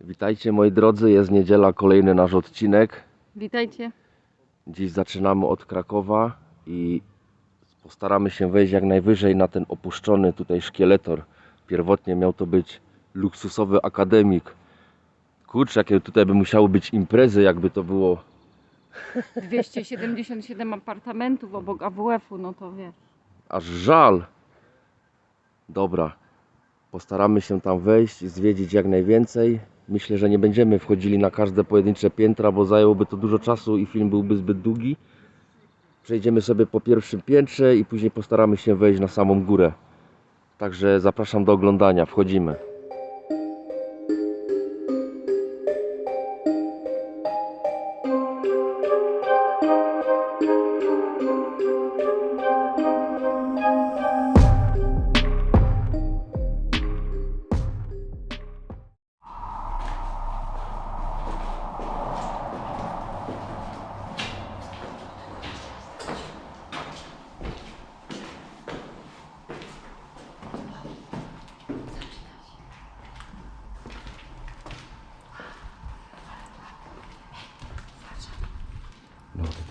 Witajcie moi drodzy, jest niedziela, kolejny nasz odcinek. Witajcie. Dziś zaczynamy od Krakowa i postaramy się wejść jak najwyżej na ten opuszczony tutaj szkieletor. Pierwotnie miał to być luksusowy akademik. Kurczę, jakie tutaj by musiały być imprezy, jakby to było 277 apartamentów obok AWF-u, no to wiesz. aż żal. Dobra, postaramy się tam wejść, zwiedzić jak najwięcej. Myślę, że nie będziemy wchodzili na każde pojedyncze piętra, bo zajęłoby to dużo czasu i film byłby zbyt długi. Przejdziemy sobie po pierwszym piętrze i później postaramy się wejść na samą górę. Także zapraszam do oglądania, wchodzimy.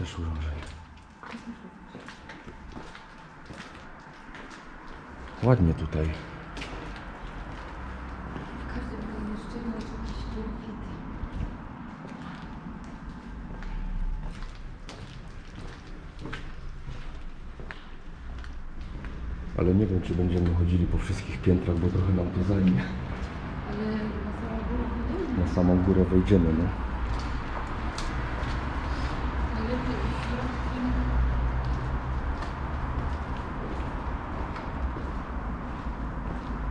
Też urządzenie. Ładnie tutaj. Ale nie wiem, czy będziemy chodzili po wszystkich piętrach, bo trochę nam to zajmie. Ale na samą górę. Na samą górę wejdziemy, no.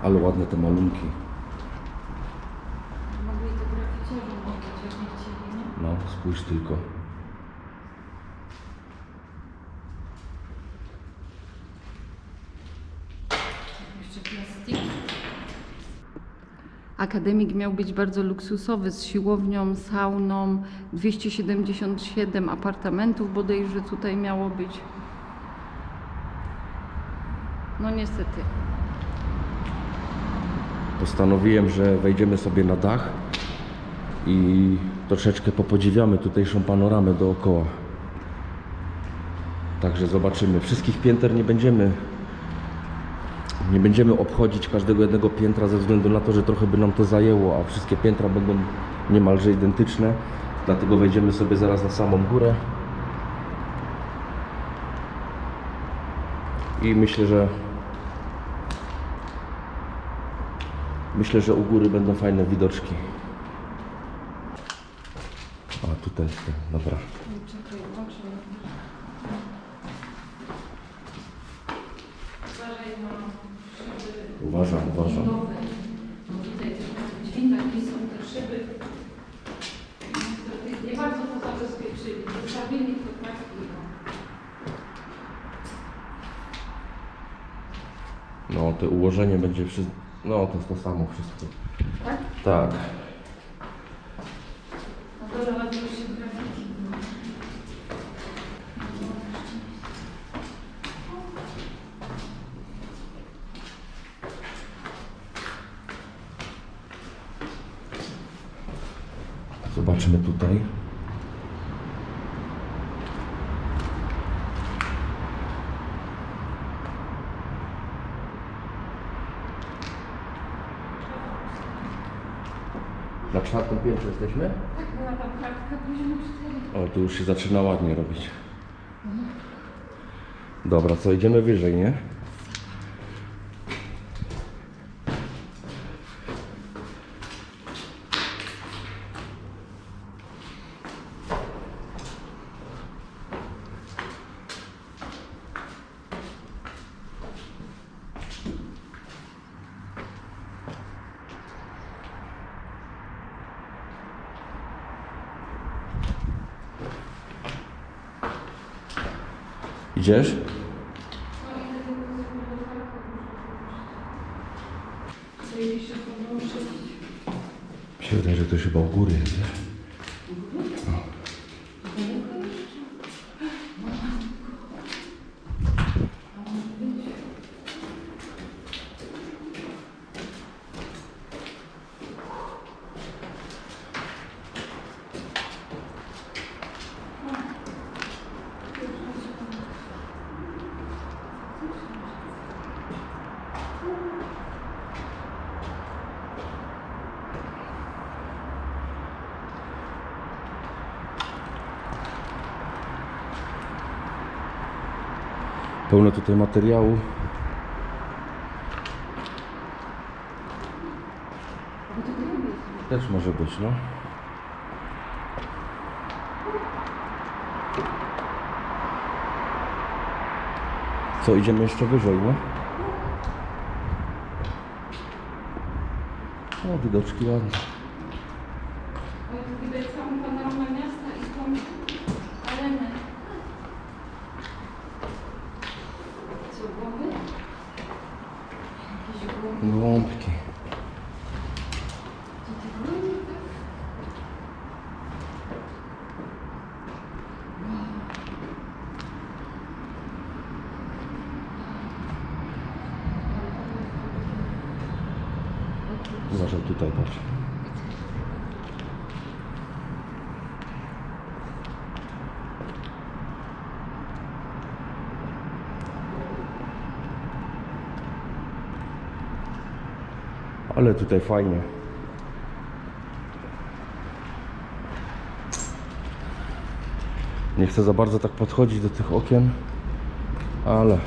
Ale ładne te malunki. Mogli to graficierzy jak nie chcieli, nie? No, spójrz tylko. Jeszcze plastik. Akademik miał być bardzo luksusowy, z siłownią, sauną, 277 apartamentów bodajże tutaj miało być. No niestety. Postanowiłem, że wejdziemy sobie na dach i troszeczkę popodziwiamy tutejszą panoramę dookoła. Także zobaczymy. Wszystkich pięter nie będziemy nie będziemy obchodzić każdego jednego piętra ze względu na to, że trochę by nam to zajęło, a wszystkie piętra będą niemalże identyczne. Dlatego wejdziemy sobie zaraz na samą górę. I myślę, że Myślę, że u góry będą fajne widoczki. A tutaj, dobra. Czekaj, uważaj. Uważaj na szyby Uważam, uważam. tutaj są te szyby. Niestety nie bardzo to zabezpieczyli. Zostawili to tak no. No, to ułożenie będzie przy... No, to jest to samo wszystko. Tak? Tak. A dole ładnie już się grafiki. Zobaczymy tutaj. Na czwartym piętrze jesteśmy? Tak, kartka poziom 4. O, tu już się zaczyna ładnie robić. Dobra, co, idziemy wyżej, nie? Idziesz? Mi się wydaje, że to chyba u góry wiesz? Pełno tutaj materiału. Też może być, no. Co, idziemy jeszcze wyżej, no? O, widoczki ładne. Ale tu widać całą panoramę miasta i tą arenę. Co, głowy? Jakieś głowy? Gąbki. To te głowy, tak? Uważaj tutaj, patrz. Ale tutaj fajnie. Nie chcę za bardzo tak podchodzić do tych okien, ale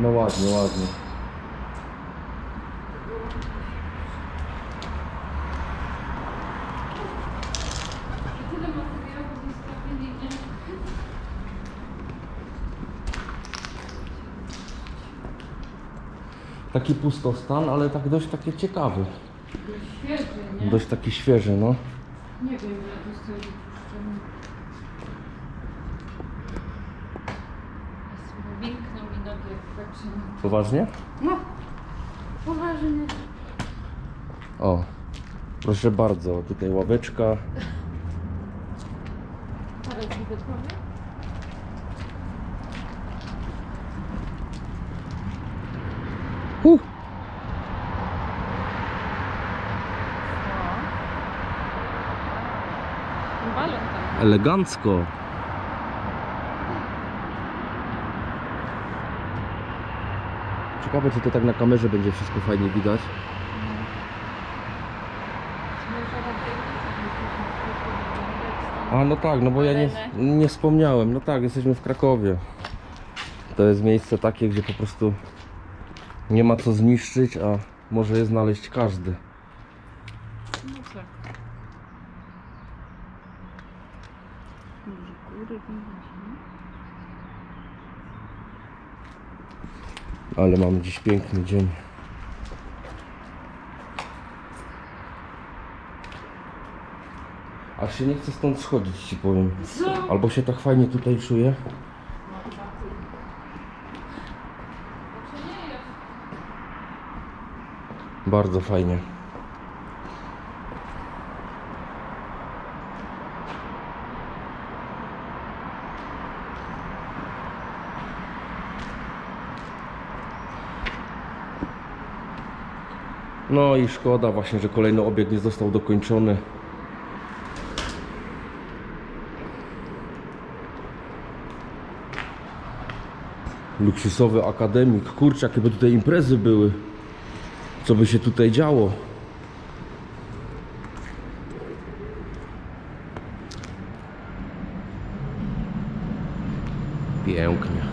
no ładnie, ładnie. Taki pustostan, ale tak dość taki ciekawy. Świeży, nie? Dość taki świeży, no. Nie wiem, ile zostało wypuszczone. Wilkną mi nogę, jak patrzę na Poważnie? No, poważnie. O, proszę bardzo, tutaj ławeczka. Ale widać mamy? Elegancko. Ciekawe, czy to tak na kamerze będzie wszystko fajnie widać. A no tak, no bo ja nie, nie wspomniałem. No tak, jesteśmy w Krakowie. To jest miejsce takie, gdzie po prostu nie ma co zniszczyć, a może je znaleźć każdy. No tak. Może góry widać, nie? Ale mamy dziś piękny dzień. Aż się nie chcę stąd schodzić, ci powiem. Co? Albo się tak fajnie tutaj czuję. Bardzo fajnie. No i szkoda właśnie, że kolejny obiekt nie został dokończony. Luksusowy akademik. Kurczę, jakie by tutaj imprezy były. Co by się tutaj działo? Pięknie.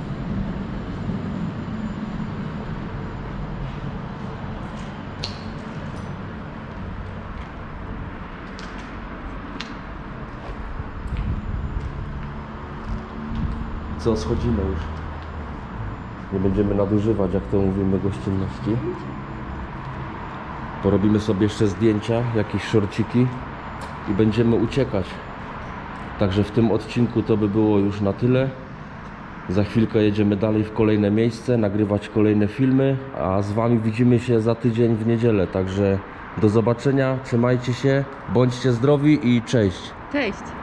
Co, schodzimy już. Nie będziemy nadużywać, jak to mówimy, gościnności. Porobimy sobie jeszcze zdjęcia, jakieś szorciki i będziemy uciekać. Także w tym odcinku to by było już na tyle. Za chwilkę jedziemy dalej w kolejne miejsce, nagrywać kolejne filmy, a z Wami widzimy się za tydzień w niedzielę. Także do zobaczenia, trzymajcie się, bądźcie zdrowi i cześć. Cześć.